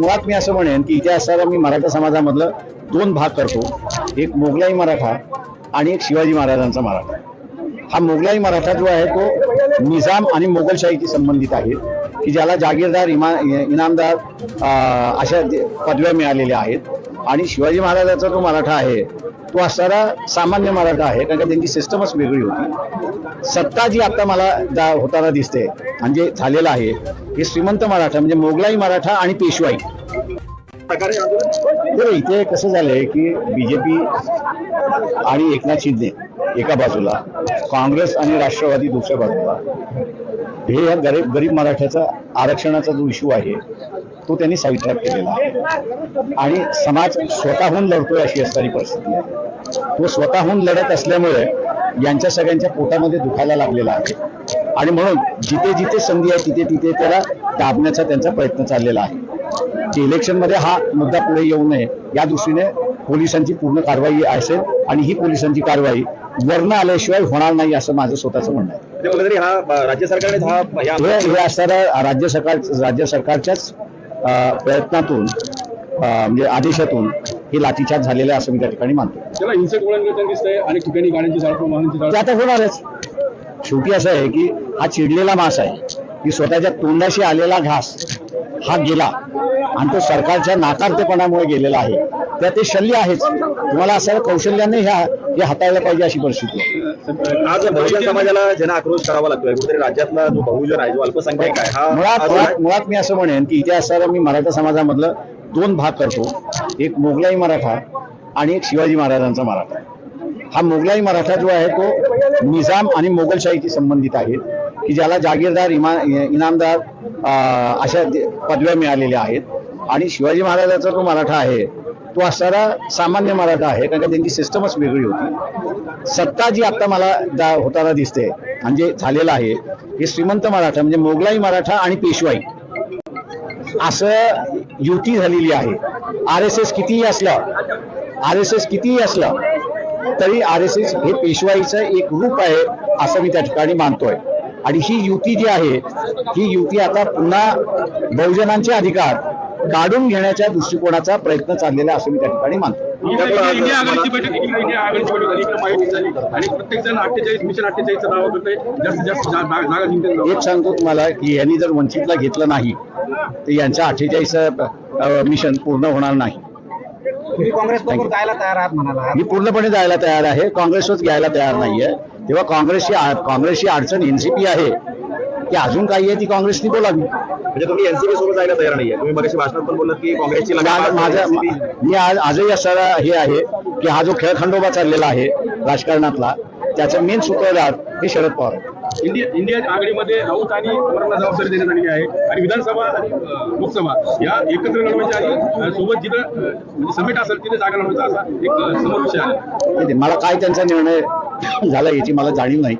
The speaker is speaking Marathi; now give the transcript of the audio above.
मुळात मी असं म्हणेन की इतिहासाला मी मराठा समाजामधलं दोन भाग करतो. एक मोगलाई मराठा आणि एक शिवाजी महाराजांचा मराठा. हा मोगलाई मराठा जो आहे तो निजाम आणि मोगलशाहीशी संबंधित आहे की ज्याला जागीरदार इमा इनामदार अं, अशा पदव्या मिळालेल्या आहेत. आणि शिवाजी महाराजांचा जो मराठा आहे तो असणारा सामान्य मराठा आहे कारण का त्यांची सिस्टमच वेगळी होती. सत्ता जी आता मला जा होताना दिसते म्हणजे झालेलं आहे हे श्रीमंत मराठा म्हणजे मोगलाई मराठा आणि पेशवाई. इथे कसं झालंय की बीजेपी आणि एकनाथ शिंदे एका बाजूला काँग्रेस आणि राष्ट्रवादी दुसऱ्या बाजूला. हे या गरीब गरीब मराठ्याचा आरक्षणाचा जो इश्यू आहे तो त्यांनी साईडट्रॅप केलेला आहे. आणि समाज स्वतःहून लढतोय अशी असणारी परिस्थिती आहे. तो स्वतःहून लढत असल्यामुळे यांच्या सगळ्यांच्या पोटामध्ये दुखायला लागलेला आहे. आणि म्हणून जिथे जिथे संधी आहे तिथे तिथे त्याला दाबण्याचा त्यांचा प्रयत्न चाललेला आहे. की इलेक्शनमध्ये हा मुद्दा पुढे येऊ नये. या दृष्टीने पोलिसांची पूर्ण कारवाई असेल आणि ही पोलिसांची कारवाई वर्ण आल्याशिवाय होणार नाही असं माझं स्वतःचं म्हणणं आहे. म्हणजे हा राज्य सरकारने हा या असणाऱ्या राज्य सरकार राज्य सरकारच्याच प्रयत्नातून म्हणजे आदेशातून ही लाठीचार्ज झालेला आहे असं मी त्या ठिकाणी मानतो. हिंसक अनेक ठिकाणी गाड्यांची आता होणारच. शेवटी असं आहे की हा चिडलेला मास आहे. की स्वतःच्या तोंडाशी आलेला घास हा गेला. आणि तो सरकारच्या नाकारतेपणामुळे गेलेला आहे. तर ते शल्य आहेच. तुम्हाला असं कौशल्याने ह्या हे हाताळलं पाहिजे अशी परिस्थिती आहे. आज बहुजन समाजाला जन आक्रोश करावा लागतोय कुठेतरी राज्यातला जो बहुजन आहे जो अल्पसंख्याक आहे हा मुळात मुळात मी असं म्हणेन की इतिहासाला मी मराठा समाजामधलं दोन भाग करतो. एक मोगलाई मराठा आणि एक शिवाजी महाराजांचा मराठा. हा मोगलाई मराठा जो आहे तो निजाम आणि मोगलशाहीशी संबंधित आहे. की ज्याला जागीरदार इमा इनामदार अशा पदव्या मिळालेल्या आहेत. आणि शिवाजी महाराजाचा जो मराठा आहे तो असणारा सामान्य मराठा आहे कारण का त्यांची सिस्टमच वेगळी होती. सत्ता जी आता मला दा होताना दिसते म्हणजे झालेलं आहे हे श्रीमंत मराठा म्हणजे मोगलाई मराठा आणि पेशवाई. असं युती झालेली आहे. आर एस एस कितीही असलं आर एस एस कितीही असलं तरी आर एस एस हे पेशवाईचं एक रूप आहे असं मी त्या ठिकाणी मानतोय. आणि ही युती जी आहे ही युती आता पुन्हा बहुजनांचे अधिकार काढून घेण्याच्या दृष्टिकोनाचा प्रयत्न चाललेला आहे असं मी त्या ठिकाणी मानतो. एक सांगतो तुम्हाला की यांनी जर वंचितला घेतलं नाही तर यांचं अठ्ठेचाळीस मिशन पूर्ण होणार नाही. तुम्ही काँग्रेस बरोबर जायला तयार आहात म्हणाला. मी पूर्णपणे जायला तयार आहे. काँग्रेसच घ्यायला तयार नाहीये. तेव्हा काँग्रेसची काँग्रेसची अडचण एनसीपी आहे. की अजून काही आहे ती काँग्रेसनी बोलावी. म्हणजे तुम्ही एनसीपी सोबत जायला तयार नाहीये. तुम्ही मगाशी भाषणात पण बोललात की काँग्रेसची माझं मी आज आजही असणारा हे आहे की हा जो खेळखंडोबा चाललेला आहे राजकारणातला त्याचा मेन सूत्रधार हे शरद पवार. इंडिया इंडिया आघाडीमध्ये राऊत आणि पवारांना जबाबदारी देण्यात आलेली आहे. आणि विधानसभा आणि लोकसभा या एकत्र लढवायच्या आणि सोबत जिथं अं, समेट असेल तिथे जागा लढवायचा असा एक समोर विषय आहे. मला काय त्यांचा निर्णय झाला याची मला जाणीव नाही.